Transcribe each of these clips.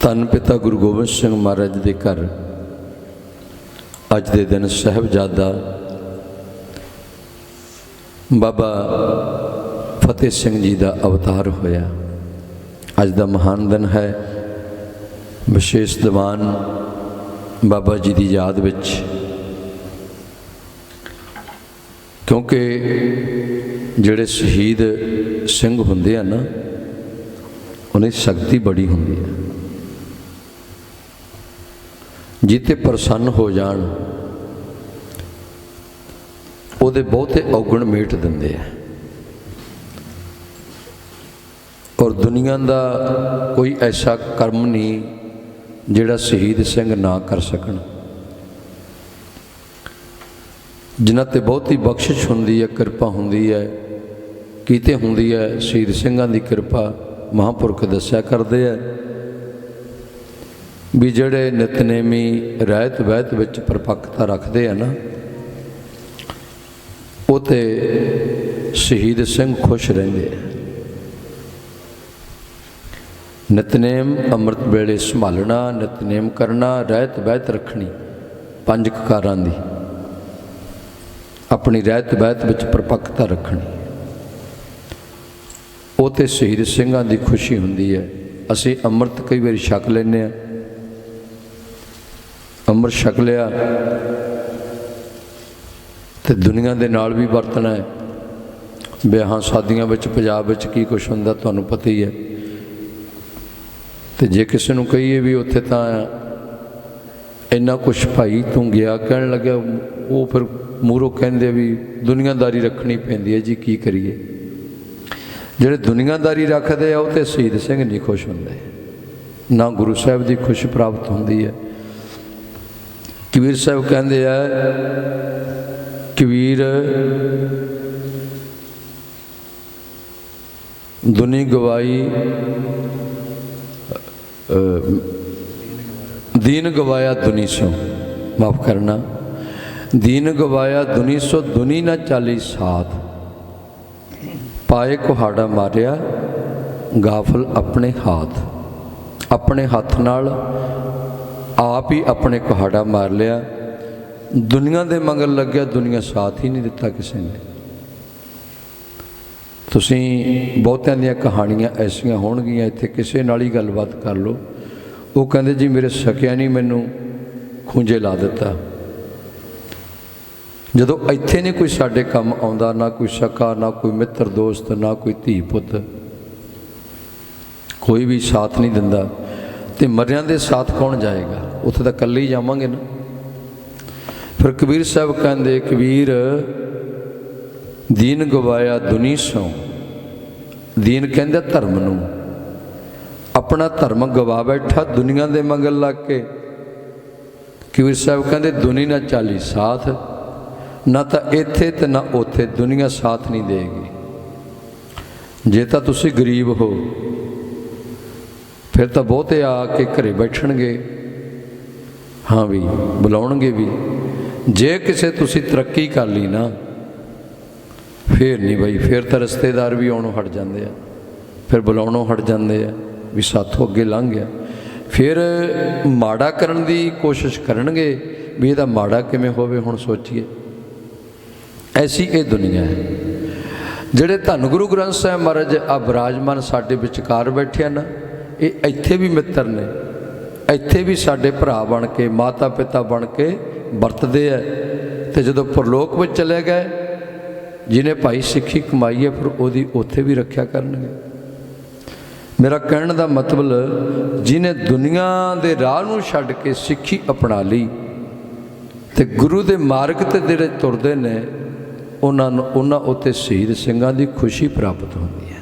ਧੰਨ ਪਿਤਾ ਗੁਰੂ ਗੋਬਿੰਦ ਸਿੰਘ ਮਹਾਰਾਜ ਦੇ ਘਰ। ਅੱਜ ਦੇ ਦਿਨ ਸਹਿਬਜ਼ਾਦਾ ਬਾਬਾ ਫਤਿਹ ਸਿੰਘ ਜੀ ਦਾ ਅਵਤਾਰ ਹੋਇਆ। ਅੱਜ ਦਾ ਮਹਾਨ ਦਿਨ ਹੈ। ਵਿਸ਼ੇਸ਼ ਦੀਵਾਨ ਬਾਬਾ ਜੀ ਦੀ ਯਾਦ ਵਿੱਚ। ਕਿਉਂਕਿ ਜਿਹੜੇ ਸ਼ਹੀਦ ਸਿੰਘ ਹੁੰਦੇ ਆ ਨਾ ਦੀ ਸ਼ਕਤੀ ਬੜੀ ਹੁੰਦੀ ਹੈ। ਜਿੱਤੇ ਪ੍ਰਸੰਨ ਹੋ ਜਾਣ, ਉਹਦੇ ਬਹੁਤੇ ਔਗਣ ਮੇਟ ਦਿੰਦੇ ਆ। ਔਰ ਦੁਨੀਆ ਦਾ ਕੋਈ ਐਸਾ ਕਰਮ ਨਹੀਂ ਜਿਹੜਾ ਸ਼ਹੀਦ ਸਿੰਘ ਨਾ ਕਰ ਸਕਣ। ਜਿਨ੍ਹਾਂ ਤੇ ਬਹੁਤੀ ਬਖਸ਼ਿਸ਼ ਹੁੰਦੀ ਹੈ, ਕਿਰਪਾ ਹੁੰਦੀ ਹੈ, ਕੀਤੇ ਹੁੰਦੀ ਹੈ, ਸ਼ਹੀਦ ਸਿੰਘਾਂ ਦੀ ਕਿਰਪਾ ਮਹਾਂਪੁਰਖ ਦੱਸਿਆ ਕਰਦੇ ਆ। ਵੀ ਜਿਹੜੇ ਨਿਤਨੇਮੀ ਰਹਿਤ ਵਹਿਤ ਵਿੱਚ ਪਰਪੱਕਤਾ ਰੱਖਦੇ ਆ ਨਾ, ਉਹ ਤੇ ਸ਼ਹੀਦ ਸਿੰਘ ਖੁਸ਼ ਰਹਿੰਦੇ ਆ। ਨਿਤਨੇਮ ਅੰਮ੍ਰਿਤ ਵੇਲੇ ਸੰਭਾਲਣਾ, ਨਿਤਨੇਮ ਕਰਨਾ, ਰਹਿਤ ਵਹਿਤ ਰੱਖਣੀ, ਪੰਜ ਕਕਾਰਾਂ ਦੀ। ਆਪਣੀ ਰਹਿਤ ਵਹਿਤ ਵਿੱਚ ਪਰਪੱਕਤਾ ਰੱਖਣੀ। ਉਹ ਤੇ ਸ਼ਹੀਦ ਸਿੰਘਾਂ ਦੀ ਖੁਸ਼ੀ ਹੁੰਦੀ ਹੈ। ਅਸੀਂ ਅੰਮ੍ਰਿਤ ਕਈ ਵਾਰੀ ਛਕ ਲੈਂਦੇ ਆ ਅੰਮ੍ਰਿਤ ਛਕ ਲਿਆ ਤੇ ਦੁਨੀਆ ਦੇ ਨਾਲ ਵੀ ਵਰਤਣਾ ਹੈ। ਵਿਆਹਾਂ ਸ਼ਾਦੀਆਂ ਵਿੱਚ, ਪੰਜਾਬ ਵਿੱਚ ਕੀ ਕੁਝ ਹੁੰਦਾ ਤੁਹਾਨੂੰ ਪਤਾ ਹੀ ਹੈ। ਤੇ ਜੇ ਕਿਸੇ ਨੂੰ ਕਹੀਏ ਵੀ ਉੱਥੇ ਤਾਂ ਇੰਨਾ ਕੁਝ ਭਾਈ ਤੂੰ ਗਿਆ, ਕਹਿਣ ਲੱਗਿਆ, ਉਹ ਫਿਰ ਮੂਰੋ ਕਹਿੰਦੇ ਵੀ ਦੁਨੀਆਦਾਰੀ ਰੱਖਣੀ ਪੈਂਦੀ ਹੈ ਜੀ, ਕੀ ਕਰੀਏ? ਜਿਹੜੇ ਦੁਨੀਆਦਾਰੀ ਰੱਖਦੇ ਆ, ਉਹ ਤੇ ਸ਼ਹੀਦ ਸਿੰਘ ਨਹੀਂ ਖੁਸ਼ ਹੁੰਦੇ। ਨਾ ਗੁਰੂ ਸਾਹਿਬ ਦੀ ਖੁਸ਼ ਪ੍ਰਾਪਤ ਹੁੰਦੀ ਹੈ। ਕਬੀਰ ਸਾਹਿਬ ਕਹਿੰਦੇ ਆ, ਕਬੀਰ, ਦੁਨੀ ਗਵਾਈ ਦੀਨ ਗਵਾਇਆ ਦੁਨੀ ਸੋ, ਮਾਫ ਕਰਨਾ। ਦੀਨ ਗਵਾਇਆ ਦੁਨੀ ਸੋ, ਦੁਨੀ ਨਾ ਚਾਲੀ ਸਾਥ ਪਾਏ ਕੁਹਾੜਾ ਮਾਰਿਆ, ਗਾਫਲ ਆਪਣੇ ਹੱਥ। ਆਪਣੇ ਹੱਥ ਨਾਲ ਆਪ ਹੀ ਆਪਣੇ ਕੁਹਾੜਾ ਮਾਰ ਲਿਆ। ਦੁਨੀਆ ਦੇ ਮਗਰ ਲੱਗਿਆ ਦੁਨੀਆ ਸਾਥ ਹੀ ਨਹੀਂ ਦਿੱਤਾ ਕਿਸੇ ਨੇ। ਤੁਸੀਂ ਬਹੁਤਿਆਂ ਦੀਆਂ ਕਹਾਣੀਆਂ ਐਸੀਆਂ ਹੋਣਗੀਆਂ, ਇੱਥੇ ਕਿਸੇ ਨਾਲ ਹੀ ਗੱਲਬਾਤ ਕਰ ਲਓ। ਉਹ ਕਹਿੰਦੇ, ਜੀ, ਮੇਰੇ ਸਕਿਆ ਨਹੀਂ ਮੈਨੂੰ ਖੂੰਜੇ ਲਾ ਦਿੱਤਾ। ਜਦੋਂ ਇੱਥੇ ਨਹੀਂ ਕੋਈ ਸਾਡੇ ਕੰਮ ਆਉਂਦਾ, ਨਾ ਕੋਈ ਸਕਾ, ਨਾ ਕੋਈ ਮਿੱਤਰ, ਦੋਸਤ, ਨਾ ਕੋਈ ਧੀ ਪੁੱਤ, ਕੋਈ ਵੀ ਸਾਥ ਨਹੀਂ ਦਿੰਦਾ ਤੇ ਮਰਿਆਂ ਦੇ ਸਾਥ ਕੌਣ ਜਾਏਗਾ? ਉੱਥੇ ਤਾਂ ਇਕੱਲੇ ਹੀ ਜਾਵਾਂਗੇ ਨਾ। ਫਿਰ ਕਬੀਰ ਸਾਹਿਬ ਕਹਿੰਦੇ, ਕਬੀਰ, ਦੀਨ ਗਵਾਇਆ ਦੁਨੀ ਸੋਂ। ਦੀਨ ਕਹਿੰਦਾ ਧਰਮ ਨੂੰ। ਆਪਣਾ ਧਰਮ ਗਵਾ ਬੈਠਾ ਦੁਨੀਆ ਦੇ ਮੰਗਲ ਲੱਗ। ਕੇ ਕਬੀਰ ਸਾਹਿਬ ਕਹਿੰਦੇ, ਦੁਨੀ ਨਾ ਚਾਲੀ ਸਾਥ, ਨਾ ਤਾਂ ਇੱਥੇ ਤੇ ਨਾ ਉੱਥੇ ਦੁਨੀਆ ਸਾਥ ਨਹੀਂ ਦੇਗੀ। ਜੇ ਤਾਂ ਤੁਸੀਂ ਗਰੀਬ ਹੋ ਫਿਰ ਤਾਂ ਬਹੁਤੇ ਆ ਕੇ ਘਰੇ ਬੈਠਣਗੇ। ਹਾਂ ਵੀ, ਬੁਲਾਉਣਗੇ ਵੀ। ਜੇ ਕਿਸੇ ਤੁਸੀਂ ਤਰੱਕੀ ਕਰ ਲਈ ਨਾ, ਫੇਰ ਨਹੀਂ ਬਈ, ਫੇਰ ਤਾਂ ਰਿਸ਼ਤੇਦਾਰ ਵੀ ਆਉਣੋਂ ਹਟ ਜਾਂਦੇ ਆ। ਫਿਰ ਬੁਲਾਉਣੋਂ ਹਟ ਜਾਂਦੇ ਆ ਵੀ ਸਾਥੋਂ ਅੱਗੇ ਲੰਘ ਗਿਆ। ਫਿਰ ਮਾੜਾ ਕਰਨ ਦੀ ਕੋਸ਼ਿਸ਼ ਕਰਨਗੇ ਵੀ ਇਹਦਾ ਮਾੜਾ ਕਿਵੇਂ ਹੋਵੇ, ਹੁਣ ਸੋਚੀਏ। ਐਸੀ ਇਹ ਦੁਨੀਆ ਹੈ। ਜਿਹੜੇ ਧੰਨ ਗੁਰੂ ਗ੍ਰੰਥ ਸਾਹਿਬ ਮਹਾਰਾਜ ਆ ਬਿਰਾਜਮਾਨ ਸਾਡੇ ਵਿਚਕਾਰ ਬੈਠੇ ਨਾ ਇਹ ਇੱਥੇ ਵੀ ਮਿੱਤਰ ਨੇ। ਇੱਥੇ ਵੀ ਸਾਡੇ ਭਰਾ ਬਣ ਕੇ ਮਾਤਾ ਪਿਤਾ ਬਣ ਕੇ ਵਰਤਦੇ ਆ। ਤੇ ਜਦੋਂ ਪਰਲੋਕ ਵਿੱਚ ਚਲੇ ਗਏ, ਜਿਹਨੇ ਭਾਈ ਸਿੱਖੀ ਕਮਾਈ ਹੈ, ਫਿਰ ਉਹਦੀ ਉੱਥੇ ਵੀ ਰੱਖਿਆ ਕਰਨਗੇ। ਮੇਰਾ ਕਹਿਣ ਦਾ ਮਤਲਬ, ਜਿਹਨੇ ਦੁਨੀਆ ਦੇ ਰਾਹ ਨੂੰ ਛੱਡ ਕੇ ਸਿੱਖੀ ਅਪਣਾ ਲਈ ਤੇ ਗੁਰੂ ਦੇ ਮਾਰਗ ਤੇ ਜਿਹੜੇ ਤੁਰਦੇ ਨੇ, ਉਹਨਾਂ ਨੂੰ, ਉਹਨਾਂ ਉੱਤੇ ਸ਼ਹੀਦ ਸਿੰਘਾਂ ਦੀ ਖੁਸ਼ੀ ਪ੍ਰਾਪਤ ਹੁੰਦੀ ਹੈ।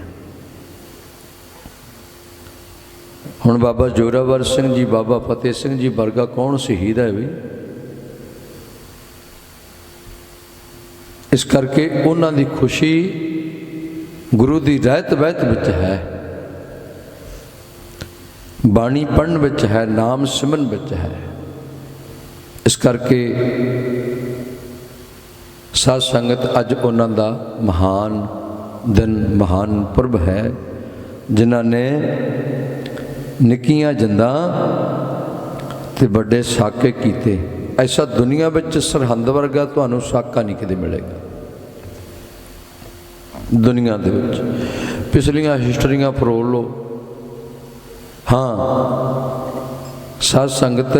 ਹੁਣ ਬਾਬਾ ਜੋਰਾਵਰ ਸਿੰਘ ਜੀ, ਬਾਬਾ ਫਤਿਹ ਸਿੰਘ ਜੀ ਵਰਗਾ ਕੌਣ ਸ਼ਹੀਦ ਹੈ ਵੀ? ਇਸ ਕਰਕੇ ਉਹਨਾਂ ਦੀ ਖੁਸ਼ੀ ਗੁਰੂ ਦੀ ਰਹਿਤ ਵਹਿਤ ਵਿੱਚ ਹੈ। ਬਾਣੀ ਪੜਨ ਵਿੱਚ ਹੈ, ਨਾਮ ਸਿਮਰਨ ਵਿੱਚ ਹੈ। ਇਸ ਕਰਕੇ ਸਾਧ ਸੰਗਤ ਅੱਜ ਉਹਨਾਂ ਦਾ ਮਹਾਨ ਦਿਨ, ਮਹਾਨ ਪੁਰਬ ਹੈ, ਜਿਨ੍ਹਾਂ ਨੇ ਨਿੱਕੀਆਂ ਜੰਦਾਂ ਤੇ ਵੱਡੇ ਸਾਕੇ ਕੀਤੇ। ਐਸਾ ਦੁਨੀਆ ਵਿੱਚ ਸਰਹੰਦ ਵਰਗਾ ਤੁਹਾਨੂੰ ਸਾਕਾ ਨਹੀਂ ਕਿਤੇ ਮਿਲੇਗਾ। ਦੁਨੀਆ ਦੇ ਵਿੱਚ। ਪਿਛਲੀਆਂ ਹਿਸਟਰੀਆਂ ਫਰੋਲ ਲਓ। ਹਾਂ, ਸਾਧ ਸੰਗਤ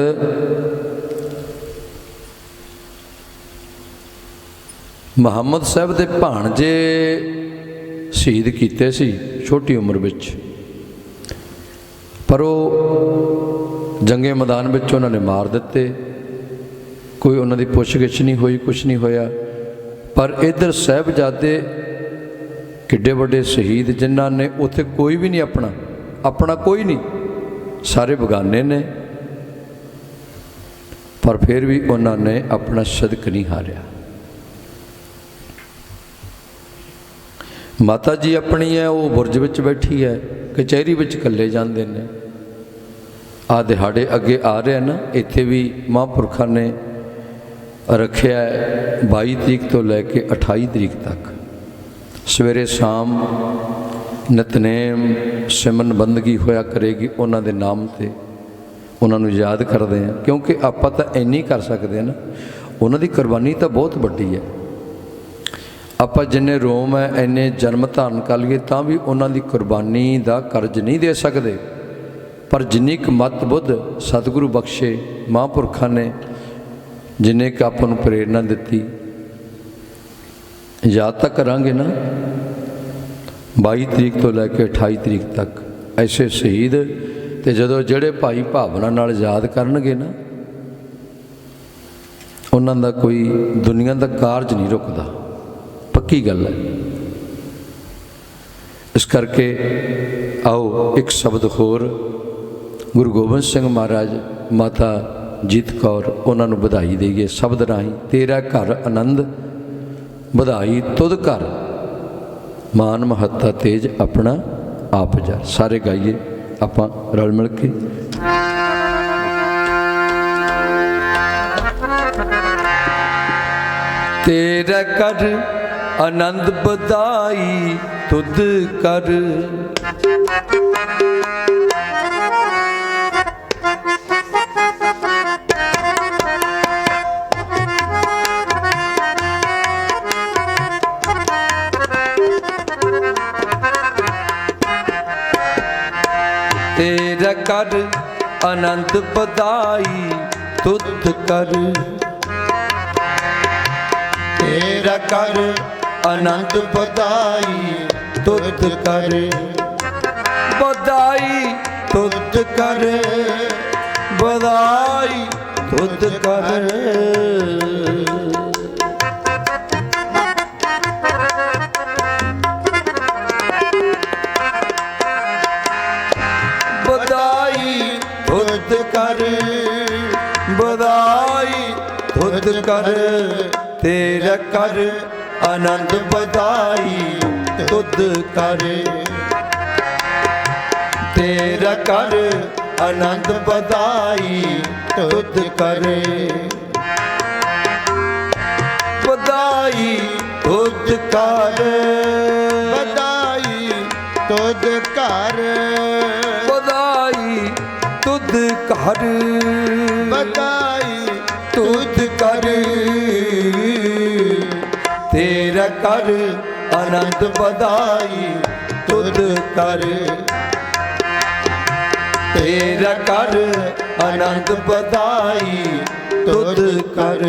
ਮੁਹੰਮਦ ਸਾਹਿਬ ਦੇ ਭਾਣਜੇ ਸ਼ਹੀਦ ਕੀਤੇ ਸੀ, ਛੋਟੀ ਉਮਰ ਵਿੱਚ। ਪਰ ਉਹ ਜੰਗੇ ਮੈਦਾਨ ਵਿੱਚ ਉਹਨਾਂ ਨੇ ਮਾਰ ਦਿੱਤੇ। ਕੋਈ ਉਹਨਾਂ ਦੀ ਪੁੱਛਗਿੱਛ ਨਹੀਂ ਹੋਈ ਕੁਝ ਨਹੀਂ ਹੋਇਆ। ਪਰ ਇਧਰ ਸਾਹਿਬਜ਼ਾਦੇ ਕਿੱਡੇ ਵੱਡੇ ਸ਼ਹੀਦ ਜਿਨ੍ਹਾਂ ਨੇ ਉੱਥੇ ਕੋਈ ਵੀ ਨਹੀਂ ਆਪਣਾ ਆਪਣਾ ਕੋਈ ਨਹੀਂ, ਸਾਰੇ ਬਗਾਨੇ ਨੇ। ਪਰ ਫਿਰ ਵੀ ਉਹਨਾਂ ਨੇ ਆਪਣਾ ਸਦਕ ਨਹੀਂ ਹਾਰਿਆ। ਮਾਤਾ ਜੀ ਆਪਣੀ ਹੈ, ਉਹ ਬੁਰਜ ਵਿੱਚ ਬੈਠੀ ਹੈ, ਕਚਹਿਰੀ ਵਿੱਚ ਇਕੱਲੇ ਜਾਂਦੇ ਨੇ। ਆ ਦਿਹਾੜੇ ਅੱਗੇ ਆ ਰਹੇ ਹਨ। ਇੱਥੇ ਵੀ ਮਹਾਂਪੁਰਖਾਂ ਨੇ ਰੱਖਿਆ ਹੈ 22 ਤਰੀਕ ਤੋਂ ਲੈ ਕੇ 28 ਤਰੀਕ ਤੱਕ। ਸਵੇਰੇ ਸ਼ਾਮ ਨਿਤਨੇਮ ਸਿਮਨ ਬੰਦਗੀ ਹੋਇਆ ਕਰੇਗੀ ਉਹਨਾਂ ਦੇ ਨਾਮ ਤੇ। ਉਹਨਾਂ ਨੂੰ ਯਾਦ ਕਰਦੇ ਆ ਕਿਉਂਕਿ ਆਪਾਂ ਤਾਂ ਇੰਨੀ ਕਰ ਸਕਦੇ ਆ ਨਾ। ਉਹਨਾਂ ਦੀ ਕੁਰਬਾਨੀ ਤਾਂ ਬਹੁਤ ਵੱਡੀ ਹੈ। ਆਪਾਂ ਜਿੰਨੇ ਰੋਮ ਹੈ, ਇੰਨੇ ਜਨਮ ਧਾਰਨ ਕਰ ਲਈਏ, ਤਾਂ ਵੀ ਉਹਨਾਂ ਦੀ ਕੁਰਬਾਨੀ ਦਾ ਕਰਜ਼ ਨਹੀਂ ਦੇ ਸਕਦੇ। ਪਰ ਜਿੰਨੀ ਕੁ ਮਤ ਬੁੱਧ ਸਤਿਗੁਰੂ ਬਖਸ਼ੇ ਮਹਾਂਪੁਰਖਾਂ ਨੇ, ਜਿੰਨੇ ਕੁ ਆਪਾਂ ਨੂੰ ਪ੍ਰੇਰਣਾ ਦਿੱਤੀ, ਯਾਦ ਤਾਂ ਕਰਾਂਗੇ ਨਾ 22 ਤਰੀਕ ਤੋਂ ਲੈ ਕੇ 28 ਤਰੀਕ ਤੱਕ ਐਸੇ ਸ਼ਹੀਦ ਤੇ ਜਦੋਂ ਜਿਹੜੇ ਭਾਈ ਭਾਵਨਾ ਨਾਲ ਯਾਦ ਕਰਨਗੇ ਨਾ, ਉਹਨਾਂ ਦਾ ਕੋਈ ਦੁਨੀਆ ਦਾ ਕਾਰਜ ਨਹੀਂ ਰੁਕਦਾ। ਪੱਕੀ ਗੱਲ ਹੈ। ਇਸ ਕਰਕੇ ਆਓ ਇੱਕ ਸ਼ਬਦ ਹੋਰ ਗੁਰੂ ਗੋਬਿੰਦ ਸਿੰਘ ਮਹਾਰਾਜ ਮਾਤਾ ਜੀਤ ਕੌਰ ਉਹਨਾਂ ਨੂੰ ਵਧਾਈ ਦੇਈਏ ਸ਼ਬਦ ਰਾਹੀਂ, ਤੇਰਾ ਘਰ ਆਨੰਦ, ਵਧਾਈ ਤੁਧ ਘਰ, ਮਾਨ ਮਹੱਤਾ ਤੇਜ ਆਪਣਾ ਆਪ ਜਾ ਸਾਰੇ ਗਾਈਏ, ਆਪਾਂ ਰਲ ਮਿਲ ਕੇ। ਤੇਰਾ ਕਰ ਆਨੰਦ, ਵਧਾਈ ਤੁਧ ਕਰ ਤੇਰਾ ਕਰ ਆਨੰਦ ਪਦਾਈ ਤੁਧ ਕਰ। ਤੇਰਾ ਕਰ ਆਨੰਦ ਪਦਾਈ ਤੁਧ ਕਰ। ਵਧਾਈ ਤੁਧ ਕਰ। ਵਧਾਈ ਤੁਧ ਕਰ। ਵਧਾਈ ਤੁਧ ਕਰ, ਤੇਰਾ ਕਰ, ਆਨੰਦ ਵਧਾਈ ਤੁਧ ਕਰ। ਤੇਰਾ ਕਰ, ਆਨੰਦ ਵਧਾਈ ਤੁਧ ਕਰ। ਵਧਾਈ ਤੁਧ ਕਰ। ਵਧਾਈ ਤੁਧ ਘਰ ਤੁਧ ਕਰ ਵਧਾਈ ਤੁਧ ਕਰ ਤੇਰਾ ਕਰ ਆਨੰਦ ਵਧਾਈ ਤੁਧ ਕਰ ਤੇਰਾ ਕਰ ਆਨੰਦ ਵਧਾਈ ਤੁਧ ਕਰ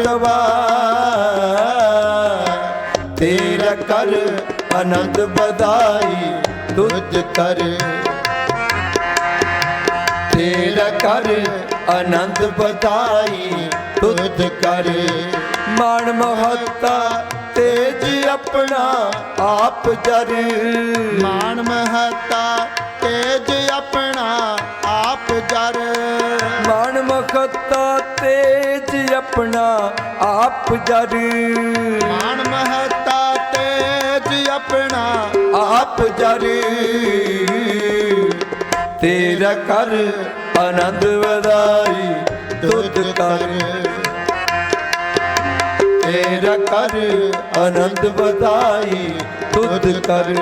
ਕਰਤਵਾ ਤੇਰਾ ਕਰ ਆਨੰਦ ਬਧਾਈ ਤੁਧ ਕਰ। ਤੇਰਾ ਕਰ ਆਨੰਦ ਬਧਾਈ ਤੁਧ ਕਰ। ਮਾਣ ਮਹੱਤਾ ਤੇਜ ਆਪਣਾ ਆਪ ਜਰ। ਮਾਨ ਮਹਤਾ ਤੇਜ ਆਪਣਾ ਆਪ ਜਰ। ਮਾਣ ਮਹੱਤਾ ਤੇਜ ਆਪਣਾ ਆਪ ਜਰ। ਮਾਨ ਮਹਤਾ ਤੇਜ ਆਪਣਾ ਆਪ ਜਰ। ਤੇਰਾ ਕਰ ਆਨੰਦ ਵਧਾਈ ਤੁਧ ਕਰ। ਤੇਰਾ ਕਰ ਆਨੰਦ ਵਧਾਈ ਤੁਧ ਕਰ।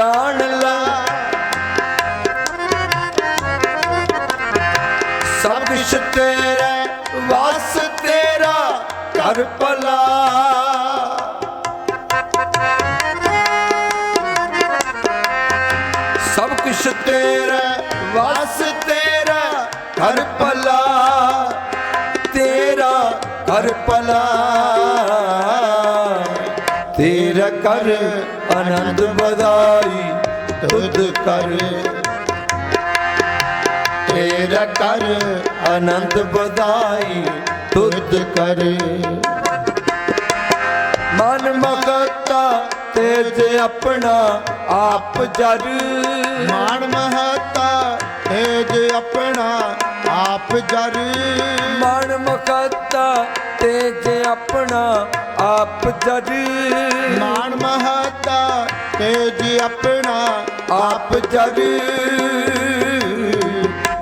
ਜਾਣ ਲਾ। ਸਭ ਕੁਛ ਤੇਰਾ ਵਾਸ ਤੇਰਾ ਕਰ ਭਲਾ। ਸਭ ਕੁਛ ਤੇਰਾ ਵਾਸ ਤੇਰਾ ਕਰ ਭਲਾ। ਤੇਰਾ ਕਰ ਭਲਾ। ਕਰ ਆਨੰਦ ਵਧਾਈ ਤੁਧ ਕਰ। ਤੇਰਾ ਕਰ ਆਨੰਦ ਵਧਾਈ ਤੁਧ ਕਰ। ਮਨ ਮਗਤਾ ਤੇਜ ਆਪਣਾ ਆਪ ਜਰ। ਮਾਨ ਮਹਤਾ ਤੇਜ ਆਪਣਾ ਆਪ ਜਰ। ਮਨ ਮਗਤਾ ਤੇਜ ਆਪਣਾ ਆਪ ਜਰ ਮਾਨ ਮਹਤਾ ਤੇਜ ਆਪਣਾ ਆਪ ਜਗ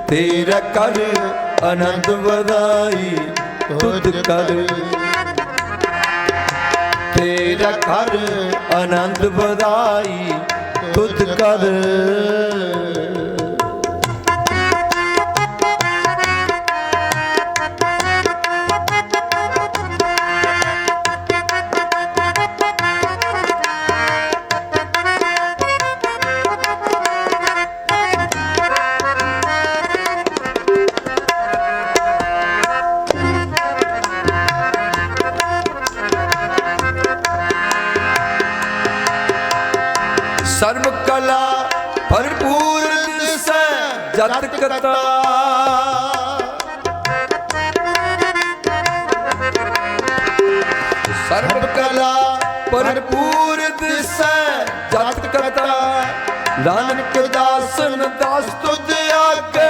ਤੇਰਾ ਕਰ ਆਨੰਦ ਵਧਾਈ ਤੁਧ ਕਰ। ਤੇਰਾ ਕਰ ਆਨੰਦ ਵਧਾਈ ਤੁਧ ਕਰ। ਜਤ ਕਤਾ। ਸਰਬ ਕਲਾ ਭਰਪੂਰ ਦਿਸੈ ਜਤ ਕਤਾ। ਨਾਨਕ ਦਾਸਨ ਦਾਸ ਤੁਧ ਆਗੇ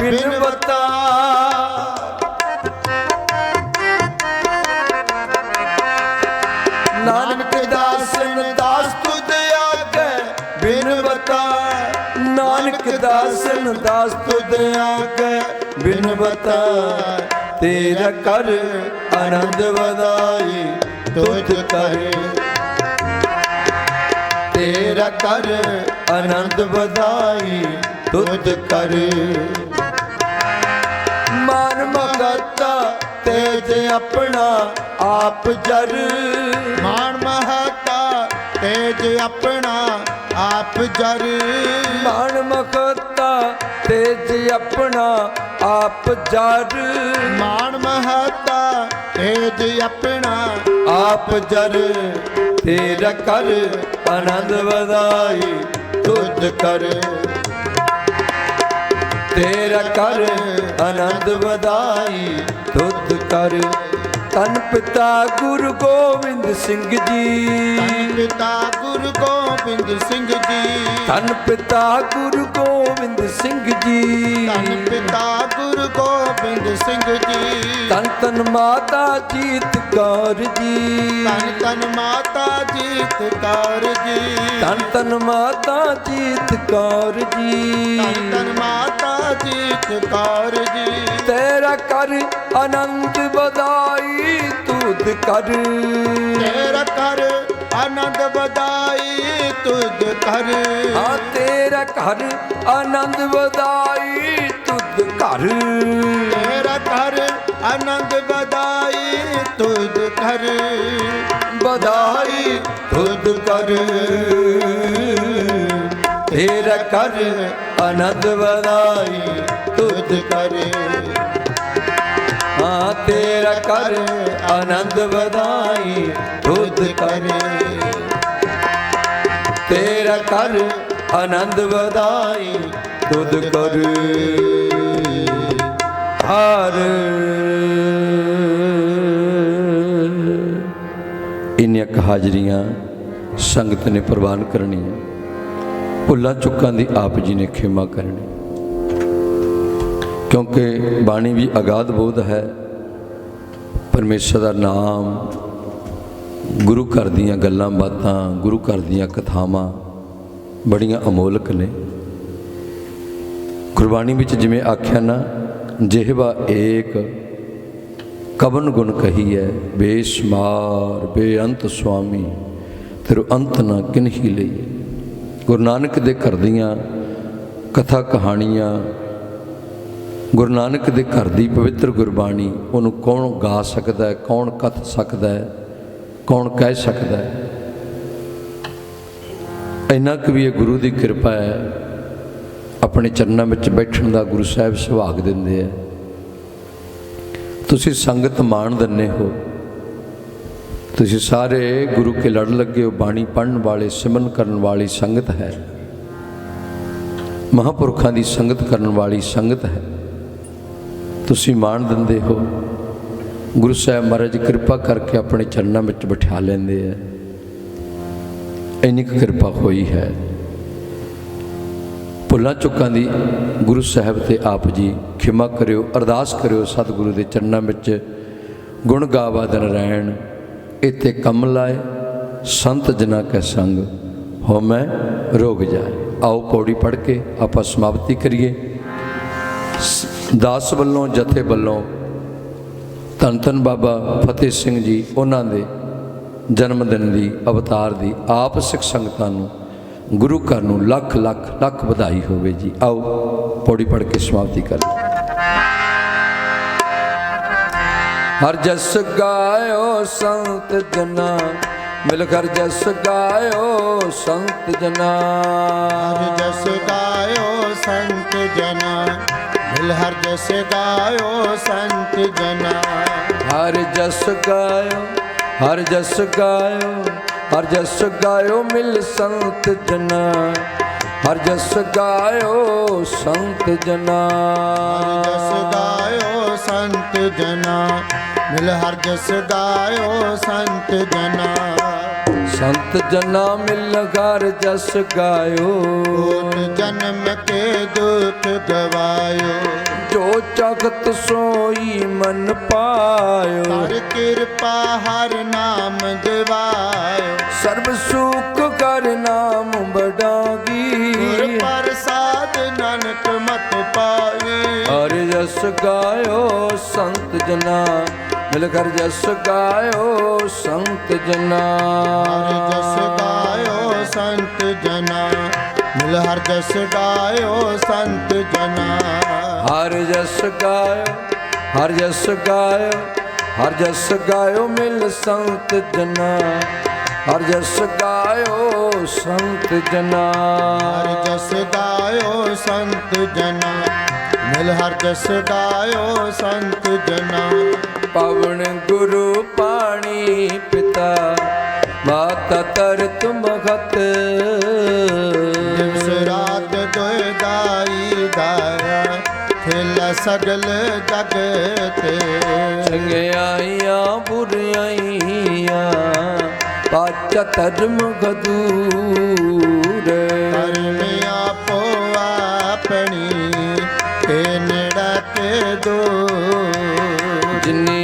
ਬਿਨਵਤਾ ਦਾਸਨ ਦਾਸ ਤੁਧ ਆਗੇ ਬਿਨਵਤਾ ਤੇਰਾ ਕਰ ਆਨੰਦ ਵਧਾਈ ਤੁਧ ਕਰ ਤੇਰਾ ਕਰ ਆਨੰਦ ਵਧਾਈ ਤੁਧ ਕਰ। ਮਨ ਮਗਤਾ ਤੇਜ ਆਪਣਾ ਆਪ ਜਰ। ਮਾਨ ਮਹਤਾ ਤੇਜ ਆਪਣਾ ਆਪ ਜਰ। ਮਾਨ ਮਖਤਾ ਤੇਜ ਆਪਣਾ ਆਪ ਜਰ। ਮਾਨ ਮਹਤਾ ਤੇਜ ਆਪਣਾ ਆਪ ਜਰ। ਤੇਰਾ ਕਰ ਆਨੰਦ ਵਧਾਈ ਤੁਧ ਕਰ। ਤੇਰਾ ਕਰ ਆਨੰਦ ਵਧਾਈ ਤੁਧ ਕਰ। ਤਨ ਪਿਤਾ ਗੁਰੂ ਗੋਬਿੰਦ ਸਿੰਘ ਜੀ। ਧੰਨ ਪਿਤਾ ਗੁਰੂ ਗੋਬਿੰਦ ਸਿੰਘ ਜੀ। ਤਨ ਪਿਤਾ ਗੁਰੂ ਗੋਬਿੰਦ ਸਿੰਘ ਜੀ। ਧੰਨ ਪਿਤਾ ਗੁਰੂ ਗੋਬਿੰਦ ਸਿੰਘ ਜੀ। ਤਨ ਤਨ ਮਾਤਾ ਜੀਤ ਕੌਰ ਜੀ। ਧੰਨ ਧੰਨ ਮਾਤਾ ਜੀਤ ਕੌਰ ਜੀ। ਤਨ ਤਨ ਮਾਤਾ ਜੀਤ ਕੌਰ ਜੀ। ਧੰਨ ਧੰਨ ਮਾਤਾ ਜੀਤ ਕੌਰ ਜੀ। ਤੇਰਾ ਕਰ ਆਨੰਦ ਤੁਧ ਕਰ। ਤੇਰਾ ਕਰ ਆਨੰਦ ਵਧਾਈ ਤੁਧ ਕਰ ਹਾਂ ਤੇਰਾ ਘਰ ਆਨੰਦ ਵਧਾਈ ਤੁਧ ਘਰ। ਤੇਰਾ ਕਰ ਆਨੰਦ ਵਧਾਈ ਤੁਧ ਕਰ ਵਧਾਈ ਤੁਧ ਕਰ ਤੇਰਾ ਕਰ ਆਨੰਦ ਵਧਾਈ ਤੁਧ ਕਰ ਤੇਰਾ ਕਰ ਆਨੰਦ ਵਧਾਈ ਤੁਧ ਕਰ। ਤੇਰਾ ਕਰ ਆਨੰਦ ਵਧਾਈ ਤੁਧ ਕਰ। ਹਰ ਇੰਨੀਆਂ ਹਾਜ਼ਰੀਆਂ ਸੰਗਤ ਨੇ ਪ੍ਰਵਾਨ ਕਰਨੀਆਂ। ਭੁੱਲਾਂ ਚੁੱਕਾਂ ਦੀ ਆਪ ਜੀ ਨੇ ਖਿਮਾ ਕਰਨੀ। ਕਿਉਂਕਿ ਬਾਣੀ ਵੀ ਅਗਾਧ ਬੋਧ ਹੈ। ਪਰਮੇਸ਼ਰ ਦਾ ਨਾਮ ਗੁਰੂ ਘਰ ਦੀਆਂ ਗੱਲਾਂ ਬਾਤਾਂ, ਗੁਰੂ ਘਰ ਦੀਆਂ ਕਥਾਵਾਂ ਬੜੀਆਂ ਅਮੋਲਕ ਨੇ। ਗੁਰਬਾਣੀ ਵਿੱਚ ਜਿਵੇਂ ਆਖਿਆ ਨਾ, ਜਿਹਵਾ ਏਕ ਕਵਨ ਗੁਣ ਕਹੀ ਹੈ ਬੇਸ਼ਮਾਰ, ਬੇਅੰਤ ਸੁਆਮੀ ਤੇਰੋ ਅੰਤ ਨਾ ਕਿਨਹੀ ਲਈ ਗੁਰੂ ਨਾਨਕ ਦੇ ਘਰ ਦੀਆਂ ਕਥਾ ਕਹਾਣੀਆਂ ਗੁਰੂ ਨਾਨਕ ਦੇ ਘਰ ਦੀ ਪਵਿੱਤਰ ਗੁਰਬਾਣੀ, ਉਹਨੂੰ ਕੌਣ ਗਾ ਸਕਦਾ ਹੈ, ਕੌਣ ਕਥ ਸਕਦਾ ਹੈ, ਕੌਣ ਕਹਿ ਸਕਦਾ ਹੈ? ਇੰਨਾ ਕੁ ਵੀ ਇਹ ਗੁਰੂ ਦੀ ਕਿਰਪਾ ਹੈ, ਆਪਣੇ ਚਰਨਾਂ ਵਿੱਚ ਬੈਠਣ ਦਾ ਗੁਰੂ ਸਾਹਿਬ ਸੁਭਾਗ ਦਿੰਦੇ ਆ। ਤੁਸੀਂ ਸੰਗਤ ਮਾਣ ਦਿੰਨੇ ਹੋ। ਤੁਸੀਂ ਸਾਰੇ ਗੁਰੂ ਕੇ ਲੜ ਲੱਗੇ ਹੋ, ਬਾਣੀ ਪੜਨ ਵਾਲੇ, ਸਿਮਰਨ ਕਰਨ ਵਾਲੀ ਸੰਗਤ ਹੈ। ਮਹਾਪੁਰਖਾਂ ਦੀ ਸੰਗਤ ਕਰਨ ਵਾਲੀ ਸੰਗਤ ਹੈ। ਤੁਸੀਂ ਮਾਣ ਦਿੰਦੇ ਹੋ। ਗੁਰੂ ਸਾਹਿਬ ਮਹਾਰਾਜ ਕਿਰਪਾ ਕਰਕੇ ਆਪਣੇ ਚਰਨਾਂ ਵਿੱਚ ਬਿਠਾ ਲੈਂਦੇ ਆ। ਇੰਨੀ ਕੁ ਕਿਰਪਾ ਹੋਈ ਹੈ। ਭੁੱਲਾਂ ਚੁੱਕਾਂ ਦੀ ਗੁਰੂ ਸਾਹਿਬ ਤੇ ਆਪ ਜੀ ਖਿਮਾ ਕਰਿਓ, ਅਰਦਾਸ ਕਰਿਓ ਸਤਿਗੁਰੂ ਦੇ ਚਰਨਾਂ ਵਿੱਚ। ਗੁਣ ਗਾਵਾ ਦਿਨ ਰਹਿਣ ਇਤੇ ਕਮ ਲਾਏ, ਸੰਤ ਜਨਾ ਕੈ ਸੰਗ। ਹੋ ਮੈਂ ਰੋਗ ਜਾਏ। ਆਓ ਪੌੜੀ ਪੜ ਕੇ ਆਪਾਂ ਸਮਾਪਤੀ ਕਰੀਏ। ਦਾਸ ਵੱਲੋਂ, ਜਥੇ ਵੱਲੋਂ ਧੰਨ ਧੰਨ ਬਾਬਾ ਫਤਿਹ ਸਿੰਘ ਜੀ, ਉਹਨਾਂ ਦੇ ਜਨਮ ਦਿਨ ਦੀ ਅਵਤਾਰ ਦੀ ਆਪ ਸਿੱਖ ਸੰਗਤਾਂ ਨੂੰ, ਗੁਰੂ ਘਰ ਨੂੰ ਲੱਖ ਲੱਖ ਲੱਖ ਵਧਾਈ ਹੋਵੇ ਜੀ। ਆਓ, ਪੌੜੀ ਪੜ ਕੇ ਸਮਾਪਤੀ ਕਰੀਏ ਹਰ ਜਸ ਗਾਇਓ ਸੰਤ ਜਨਾ, ਮਿਲ ਕਰ ਜਸ ਗਾਇਓ ਸੰਤ ਜਨਾ। ਹਰ ਜਸ ਗਾਇਓ ਸੰਤ ਜਨਾ ਮਿਲ ਹਰ ਜਸ ਗਾਇਓ ਸੰਤ ਜਨਾ। ਹਰ ਜਸ ਗਾਇਓ ਹਰ ਜਸ ਗਾਇਓ ਹਰ ਜਸ ਗਾਇਓ ਮਿਲ ਸੰਤ ਜਨਾ। ਹਰ ਜਸ ਗਾਇਓ ਸੰਤ ਜਨਾ। ਹਰ ਜਸ ਗਾਇਓ ਸੰਤ ਜਨਾ। ਮਿਲ ਹਰ ਜਸ ਗਾਇਓ ਸੰਤ ਜਨਾ। ਸੰਤ ਜਨਾ ਮਿਲ ਹਰ ਜਸ ਗਾਇਓ। ਕੋਟ ਜਨਮ ਕੇ ਦੁਖ ਗਵਾਇਓ। ਜੋ ਚਖਤ ਸੋਈ ਮਨ ਪਾਇਓ। ਹਰ ਕਿਰਪਾ ਹਰ ਨਾਮ ਦਿਵਾਇਓ। ਸਰਬ ਸੁਖ ਕਰ ਨਾਮ ਗੁਰ ਬਡਾਗੀ ਪ੍ਰਸਾਦ ਨਾਨਕ ਮਤ ਪਾਏ। ਹਰ ਜਸ ਗਾਇਓ ਸੰਤ ਜਨਾ। ਮਿਲ ਕਰ ਜਸ ਗਾਇਓ ਸੰਤ ਜਨਾ। ਹਰ ਜਸ ਗਾਇਓ ਸੰਤ ਜਨਾ। ਮਿਲ ਹਰ ਜਸ ਗਾਇਓ ਸੰਤ ਜਨਾ। ਹਰ ਜਸ ਗਾਇਓ ਹਰ ਜਸ ਗਾਇਓ ਹਰ ਜਸ ਗਾਇਓ ਮਿਲ ਸੰਤ ਜਨਾ। ਹਰ ਜਸ ਗਾਇਓ ਸੰਤ ਜਨਾ। ਹਰ ਜਸ ਗਾਇਓ ਸੰਤ ਜਨਾ। ਮਿਲ ਹਰ ਜਸ ਗਾਇਓ ਸੰਤ ਜਨਾ। ਪਵਨ ਗੁਰੂ ਪਾਣੀ ਪਿਤਾ ਮਾਤਾ ਤਰਤ ਮਗਤ ਦਿਵਸ ਰਾਤ ਦੋਇ ਦਾਈ ਦਾਇਆ ਖੇਲਾ ਸਗਲ ਜਗ ਤੇ। ਚੰਗਿਆਈਆਂ ਸਾਚ ਧਰਮ ਗਦੂਰ ਧਰਮ ਆਪੋ ਆਪਣੀ ਏ ਨੇੜਾ ਤੇ ਜਿਨੀ ਤੇ